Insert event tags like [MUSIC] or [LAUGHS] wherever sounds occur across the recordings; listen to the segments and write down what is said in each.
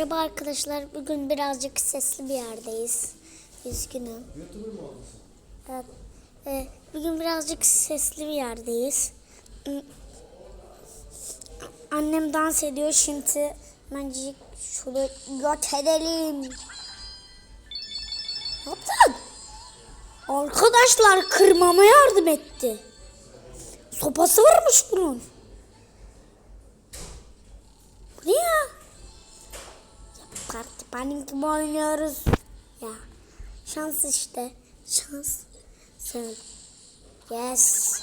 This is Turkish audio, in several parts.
Merhaba arkadaşlar. Bugün birazcık sesli bir yerdeyiz. Üzgünüm. YouTuber oldun sen? Evet. Ee, bugün birazcık sesli bir yerdeyiz. Annem dans ediyor. Şimdi hemencik şunu yok edelim. Ne yaptın? Arkadaşlar kırmama yardım etti. Sopası varmış bunun. Panik gibi oynuyoruz. Ya şans işte. Şans. Sen. Yes.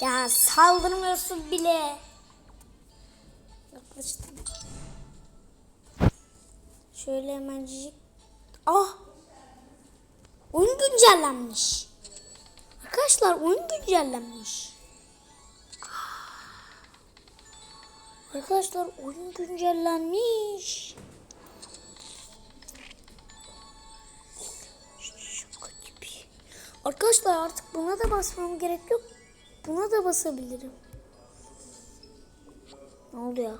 Ya saldırmıyorsun bile. Yaklaştım. Şöyle hemencik. Ah! Oyun güncellenmiş. Arkadaşlar oyun güncellenmiş. Arkadaşlar oyun güncellenmiş. Arkadaşlar artık buna da basmam gerek yok. Buna da basabilirim. Ne oldu ya?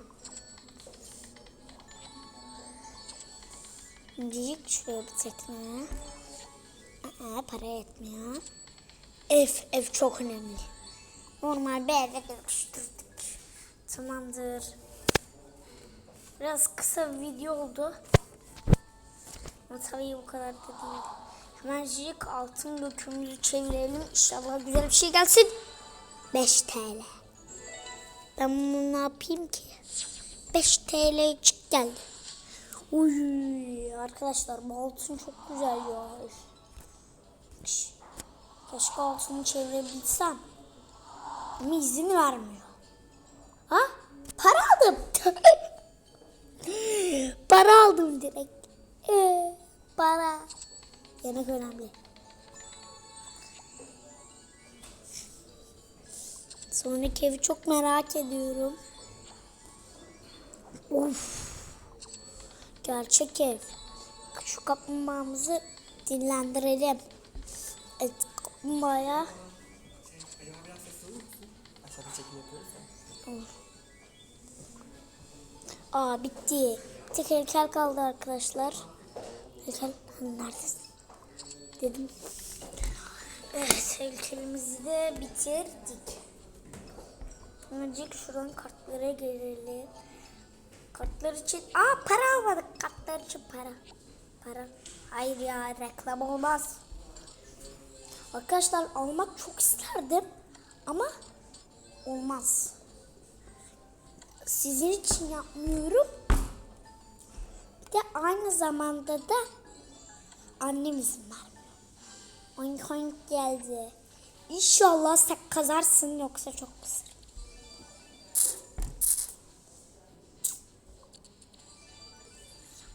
İncecik şuraya bir tekne. Aa, para yetmiyor. Ev, ev çok önemli. Normal bir eve dönüştürdük. Tamamdır. Biraz kısa bir video oldu. Ama tabii bu kadar da değil. Hemencik altın dökümümüzü çevirelim. İnşallah güzel bir şey gelsin. 5 TL. Ben bunu ne yapayım ki? 5 TL çık geldi. Uy arkadaşlar bu altın çok güzel ya. Keşke altını çevirebilsem. Ama izin vermiyor. Ha? Para aldım. [LAUGHS] para aldım direkt. Ee, para. Yemek önemli. Sonraki evi çok merak ediyorum. Uf. Gerçek ev. Şu kaplumbağamızı dinlendirelim. Evet, kaplumbağaya. Aa bitti. Tek heykel kaldı arkadaşlar. Heykel neredesin? Dedim. Evet heykelimizi de bitirdik. Önce şuradan kartlara gelelim. Kartlar için... Aa para almadık. Kartlar için para. Para. Hayır ya reklam olmaz. Arkadaşlar almak çok isterdim. Ama olmaz sizin için yapmıyorum. Bir de aynı zamanda da annem izin vermiyor. Oink oink geldi. İnşallah sen kazarsın yoksa çok kısır.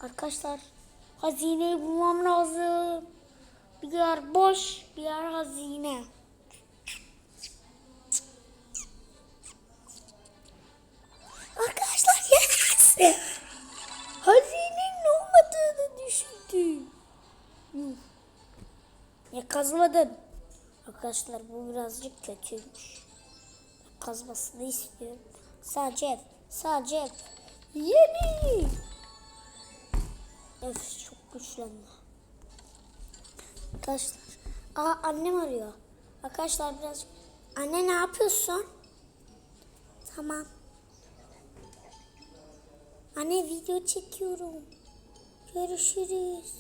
Arkadaşlar hazineyi bulmam lazım. Bir yer boş, bir yer hazine. Ya kazmadın. Arkadaşlar bu birazcık kötüymüş. Kazmasını istiyorum. Sadece ev. Sadece ev. Yeni. Ev çok güçlendi. Arkadaşlar. Aa annem arıyor. Arkadaşlar biraz... Anne ne yapıyorsun? Tamam. Anne video çekiyorum. Görüşürüz.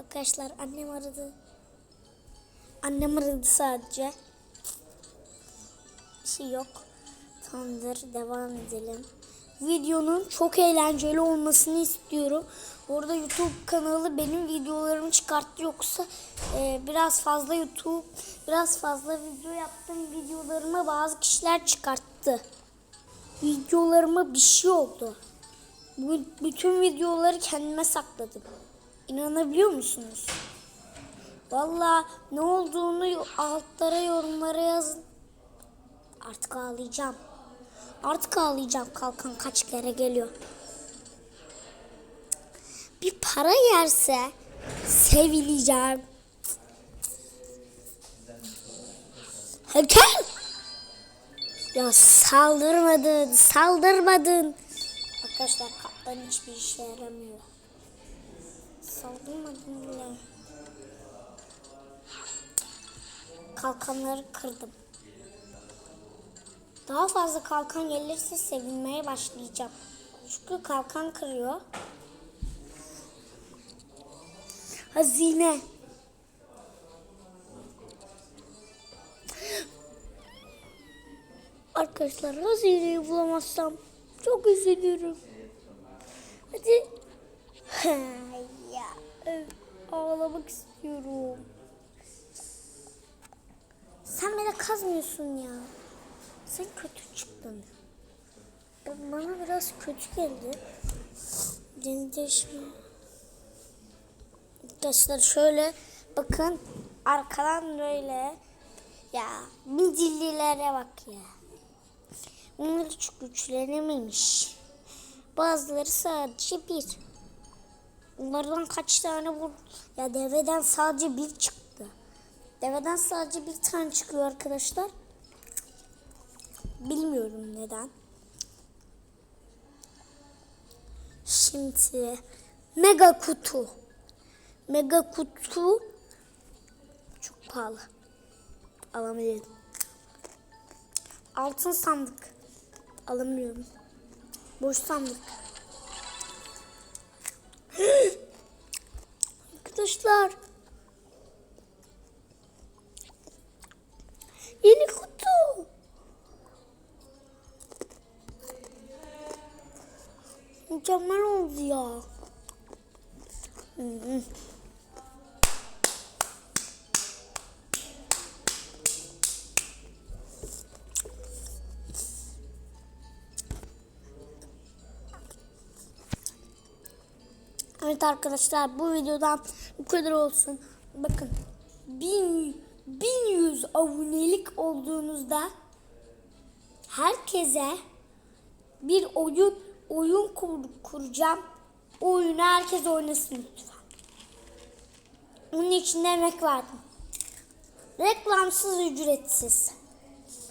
Arkadaşlar annem aradı. Annem aradı sadece. Bir şey yok. Tamamdır devam edelim. Videonun çok eğlenceli olmasını istiyorum. Orada YouTube kanalı benim videolarımı çıkarttı yoksa e, biraz fazla YouTube, biraz fazla video yaptım videolarımı bazı kişiler çıkarttı. Videolarıma bir şey oldu. Bu bütün videoları kendime sakladım. İnanabiliyor musunuz? Vallahi ne olduğunu altlara yorumlara yazın. Artık ağlayacağım. Artık ağlayacağım kalkan kaç kere geliyor. Bir para yerse sevileceğim. Heykel! Ya saldırmadın, saldırmadın. Arkadaşlar Ben hiçbir işe yaramıyor. Saldırmadım bile. Kalkanları kırdım. Daha fazla kalkan gelirse sevinmeye başlayacağım. Çünkü kalkan kırıyor. Hazine. Arkadaşlar hazineyi bulamazsam çok üzülürüm. Hadi. [LAUGHS] ya, ağlamak istiyorum. Sen beni kazmıyorsun ya. Sen kötü çıktın. Bana biraz kötü geldi. Denizleşme. Arkadaşlar şöyle bakın arkadan böyle ya midillilere bak ya. Onlar hiç güçlenememiş. Bazıları sadece bir. Onlardan kaç tane vur? Ya deveden sadece bir çıktı. Deveden sadece bir tane çıkıyor arkadaşlar. Bilmiyorum neden. Şimdi mega kutu. Mega kutu çok pahalı. Alamıyorum. Altın sandık. Alamıyorum. Boş sandık. [GASPS] Arkadaşlar. Evet arkadaşlar bu videodan bu kadar olsun. Bakın 1000 1100 abonelik olduğunuzda herkese bir oyun oyun kur, kuracağım. O oyunu herkes oynasın lütfen. Onun için emek verdim. Reklamsız, ücretsiz.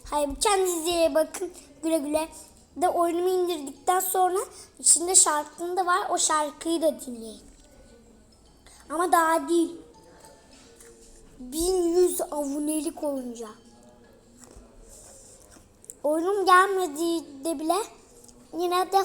Hayır kendinize bakın güle güle. De oyunumu indirdikten sonra içinde şarkının da var. O şarkıyı da dinleyin. Ama daha değil. 1100 abonelik olunca. Oyunum gelmediğinde bile yine de